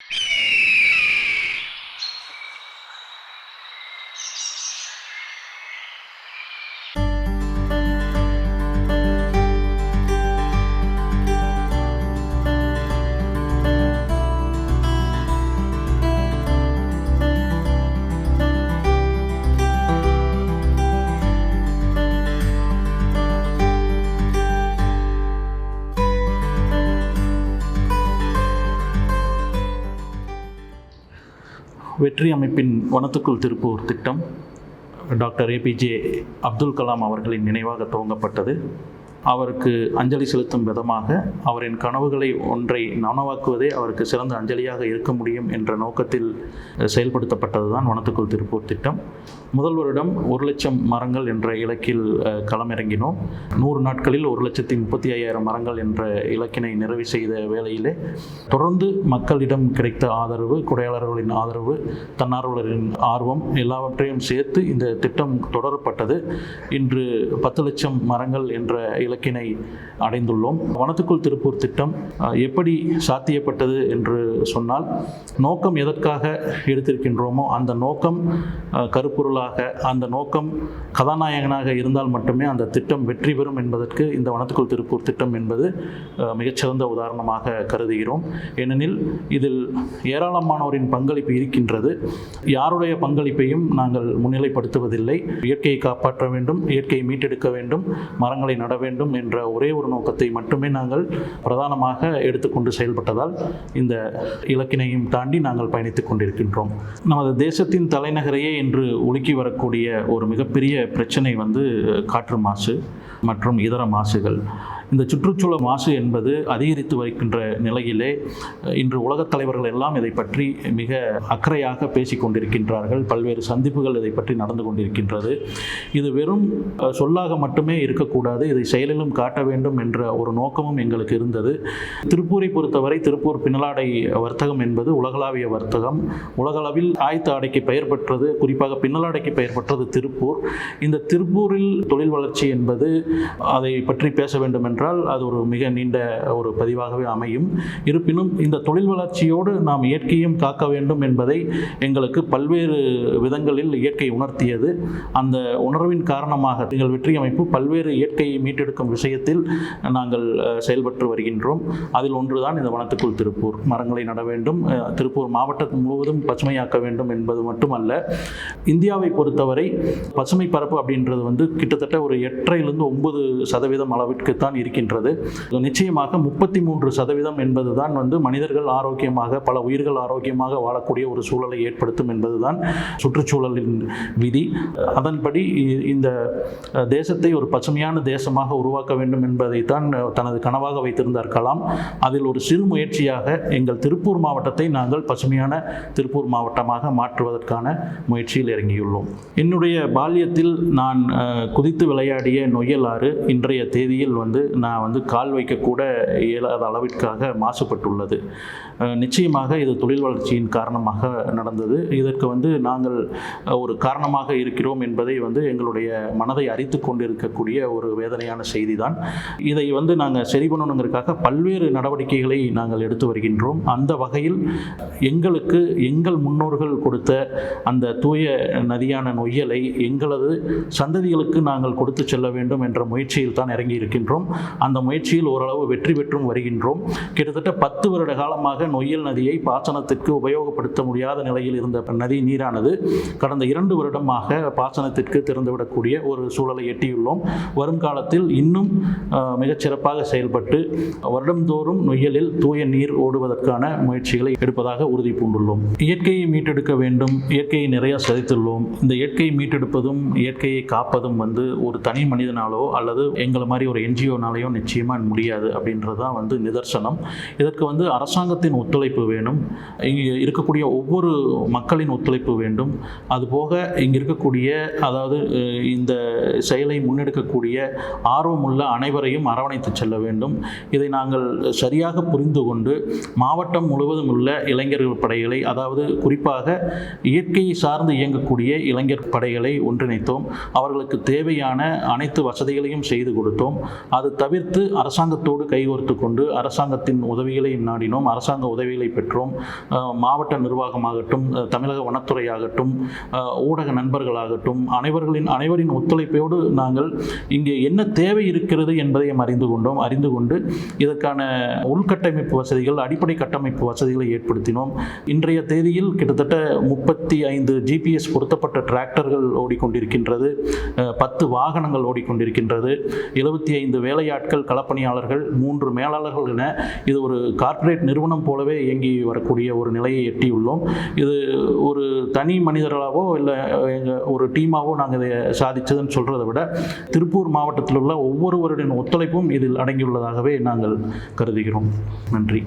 you வெற்றி அமைப்பின் வனத்துக்குள் திருப்பூர் திட்டம். டாக்டர் ஏபிஜே அப்துல் கலாம் அவர்களின் நினைவாக துவங்கப்பட்டது. அவருக்கு அஞ்சலி செலுத்தும் விதமாக அவரின் கனவுகளை ஒன்றை நனவாக்குவதே அவருக்கு சிறந்த அஞ்சலியாக இருக்க முடியும் என்ற நோக்கத்தில் செயல்படுத்தப்பட்டது தான் வனத்துக்குள் திருப்பூர் திட்டம். முதல்வரிடம் ஒரு லட்சம் மரங்கள் என்ற இலக்கில் களமிறங்கினோம். நூறு நாட்களில் ஒரு லட்சத்தி முப்பத்தி ஐயாயிரம் மரங்கள் என்ற இலக்கினை நிறைவு செய்த வேளையிலே தொடர்ந்து மக்களிடம் கிடைத்த ஆதரவு குடையாளர்களின் ஆதரவு தன்னார்வலரின் ஆர்வம் எல்லாவற்றையும் சேர்த்து இந்த திட்டம் தொடரப்பட்டது. இன்று பத்து லட்சம் மரங்கள் என்ற இலக்கினை அடைந்துள்ளோம். வனத்துக்குள் திருப்பூர் திட்டம் எப்படி சாத்தியப்பட்டது என்று சொன்னால் நோக்கம் எதற்காக எடுத்திருக்கின்றோமோ அந்த நோக்கம் கருப்பொருளாக அந்த நோக்கம் கதாநாயகனாக இருந்தால் மட்டுமே அந்த திட்டம் வெற்றி பெறும் என்பதற்கு இந்த வனத்துக்குள் திருப்பூர் திட்டம் என்பது மிகச்சிறந்த உதாரணமாக கருதுகிறோம். ஏனெனில் இதில் ஏராளமானோரின் பங்களிப்பு இருக்கின்றது. யாருடைய பங்களிப்பையும் நாங்கள் முன்னிலைப்படுத்துவதில்லை. இயற்கையை காப்பாற்ற வேண்டும் இயற்கையை மீட்டெடுக்க வேண்டும் மரங்களை நட வேண்டும் என்ற ஒரே ஒரு நோக்கத்தை மட்டுமே நாங்கள் பிரதானமாக எடுத்துக்கொண்டு செயல்பட்டதால் இந்த இலக்கினையும் தாண்டி நாங்கள் பயணித்துக் கொண்டிருக்கின்றோம். நமது தேசத்தின் தலைநகரையே இன்று உலுக்கி வரக்கூடிய ஒரு மிகப்பெரிய பிரச்சனை வந்து காற்று மாசு மற்றும் இதர மாசுகள். இந்த சுற்றுச்சூழல் மாசு என்பது அதிகரித்து வருகின்ற நிலையிலே இன்று உலகத் தலைவர்கள் எல்லாம் இதை பற்றி மிக அக்கறையாக பேசிக் கொண்டிருக்கின்றார்கள். பல்வேறு சந்திப்புகள் இதை பற்றி நடந்து கொண்டிருக்கின்றது. இது வெறும் சொல்லாக மட்டுமே இருக்கக்கூடாது. இதை செயலிலும் காட்ட வேண்டும் என்ற ஒரு நோக்கமும் எங்களுக்கு இருந்தது. திருப்பூரை பொறுத்தவரை திருப்பூர் பின்னலாடை வர்த்தகம் என்பது உலகளாவிய வர்த்தகம். உலகளவில் ஆயத்த ஆடைக்கு பெயர் பெற்றது குறிப்பாக பின்னலாடைக்கு பெயர் பெற்றது திருப்பூர். இந்த திருப்பூரில் தொழில் வளர்ச்சி என்பது அதை பற்றி பேச வேண்டும் என்றால் அது ஒரு மிக நீண்ட ஒரு பதிவாகவே அமையும். இருப்பினும் இந்த தொழில் வளர்ச்சியோடு நாம் இயற்கையும் காக்க வேண்டும் என்பதை எங்களுக்கு பல்வேறு விதங்களில் இயற்கை உணர்த்தியது. அந்த உணர்வின் காரணமாக எங்கள் வெற்றி அமைப்பு பல்வேறு இயற்கையை மீட்டெடுக்கும் விஷயத்தில் நாங்கள் செயல்பட்டு வருகின்றோம். அதில் ஒன்றுதான் இந்த வனத்துக்குள் திருப்பூர். மரங்களை நட வேண்டும். திருப்பூர் மாவட்டம் முழுவதும் பசுமையாக்க வேண்டும் என்பது மட்டுமல்ல. இந்தியாவை பொறுத்தவரை பசுமை பரப்பு அப்படின்றது வந்து கிட்டத்தட்ட ஒரு எட்டரையிலிருந்து ஒன்பது சதவீதம் அளவிற்கு தான் இருக்கின்றது. நிச்சயமாக முப்பத்தி மூன்று சதவீதம் என்பதுதான் வந்து மனிதர்கள் ஆரோக்கியமாக பல உயிர்கள் ஆரோக்கியமாக வாழக்கூடிய ஒரு சூழலை ஏற்படுத்தும் என்பதுதான் சுற்றுச்சூழலின் விதி. அதன்படி இந்த தேசத்தை ஒரு பசுமையான தேசமாக உருவாக்க வேண்டும் என்பதைத்தான் தனது கனவாக வைத்திருந்தார் கலாம். அதில் ஒரு சிறு முயற்சியாக எங்கள் திருப்பூர் மாவட்டத்தை நாங்கள் பசுமையான திருப்பூர் மாவட்டமாக மாற்றுவதற்கான முயற்சியில் இறங்கியுள்ளோம். என்னுடைய பால்யத்தில் நான் குதித்து விளையாடிய நொய்யல் ஆறு இன்றைய தேதியில் வந்து நான் வந்து கால் வைக்கக்கூட இயலாத அளவிற்காக மாசுபட்டுள்ளது. நிச்சயமாக இது தொழில் வளர்ச்சியின் காரணமாக நடந்தது. இதற்கு வந்து நாங்கள் ஒரு காரணமாக இருக்கிறோம் என்பதை வந்து எங்களுடைய மனதை அரித்து கொண்டிருக்கக்கூடிய ஒரு வேதனையான செய்தி தான் இதை வந்து நாங்கள் சரி பண்ணணுங்கிறதுக்காக பல்வேறு நடவடிக்கைகளை நாங்கள் எடுத்து வருகின்றோம். அந்த வகையில் எங்களுக்கு எங்கள் முன்னோர்கள் கொடுத்த அந்த தூய நதியான நொய்யலை எங்களது சந்ததிகளுக்கு நாங்கள் கொடுத்து செல்ல வேண்டும் என்ற முயற்சியில் தான் இறங்கி இருக்கின்றோம் அந்த முயற்சியில் ஓரளவு வெற்றி பெற்றும் வருகின்றோம். கிட்டத்தட்ட பத்து வருட காலமாக நொய்யல் நதியை பாசனத்திற்கு உபயோகப்படுத்த முடியாத நிலையில் இருந்த நதி நீரானது கடந்த இரண்டு வருடமாக பாசனத்திற்கு திறந்துவிடக்கூடிய ஒரு சூழலை எட்டியுள்ளோம். வருங்காலத்தில் இன்னும் மிகச்சிறப்பாக சிறப்பாக செயல்பட்டு வருடந்தோறும் நொய்யலில் தூய நீர் ஓடுவதற்கான முயற்சிகளை எடுப்பதாக உறுதி பூண்டுள்ளோம். இயற்கையை மீட்டெடுக்க வேண்டும் இயற்கையை நிறைய சிதைத்துள்ளோம் இந்த இயற்கையை மீட்டெடுப்பதும் இயற்கையை காப்பதும் வந்து ஒரு தனி மனிதனாலோ அல்லது எங்களை மாதிரி ஒரு என்ஜிஓனாலோ அடையும் நிச்சயமாக முடியாது அப்படின்றது தான் வந்து நிதர்சனம். இதற்கு வந்து அரசாங்கத்தின் ஒத்துழைப்பு வேணும். இங்கே இருக்கக்கூடிய ஒவ்வொரு மக்களின் ஒத்துழைப்பு வேண்டும். அதுபோக இங்கே இருக்கக்கூடிய அதாவது இந்த செயலை முன்னெடுக்கக்கூடிய ஆர்வமுள்ள அனைவரையும் அரவணைத்து செல்ல வேண்டும். இதை நாங்கள் சரியாக புரிந்து கொண்டு மாவட்டம் முழுவதும் உள்ள இளைஞர்கள் படைகளை அதாவது குறிப்பாக இயற்கையை சார்ந்து இயங்கக்கூடிய இளைஞர் படைகளை ஒன்றிணைத்தோம். அவர்களுக்கு தேவையான அனைத்து வசதிகளையும் செய்து கொடுத்தோம். அது தவிர தவிர்த்து அரசாங்கத்தோடு கைகோர்த்து கொண்டு அரசாங்கத்தின் உதவிகளை நாடினோம் அரசாங்க உதவிகளை பெற்றோம். மாவட்ட நிர்வாகமாகட்டும் தமிழக வனத்துறையாகட்டும் ஊடக நண்பர்களாகட்டும் அனைவர்களின் அனைவரின் ஒத்துழைப்போடு நாங்கள் இங்கே என்ன தேவை இருக்கிறது என்பதையும் அறிந்து கொண்டோம். அறிந்து கொண்டு இதற்கான உள்கட்டமைப்பு வசதிகள் அடிப்படை கட்டமைப்பு வசதிகளை ஏற்படுத்தினோம். இன்றைய தேதியில் கிட்டத்தட்ட முப்பத்தி ஐந்து ஜிபிஎஸ் பொருத்தப்பட்ட டிராக்டர்கள் ஓடிக்கொண்டிருக்கின்றது. பத்து வாகனங்கள் ஓடிக்கொண்டிருக்கின்றது. எழுபத்தி ஐந்து வேலை வேலையாட்கள் களப்பணியாளர்கள் மூன்று மேலாளர்கள் என இது ஒரு கார்ப்பரேட் நிறுவனம் போலவே இயங்கி வரக்கூடிய ஒரு நிலையை எட்டியுள்ளோம். இது ஒரு தனி மனிதர்களாகவோ இல்லை எங்கள் ஒரு டீமாகவோ நாங்கள் இதை சாதித்ததுன்னு சொல்கிறத விட திருப்பூர் மாவட்டத்தில் உள்ள ஒவ்வொருவருடைய ஒத்துழைப்பும் இதில் அடங்கியுள்ளதாகவே நாங்கள் கருதுகிறோம். நன்றி.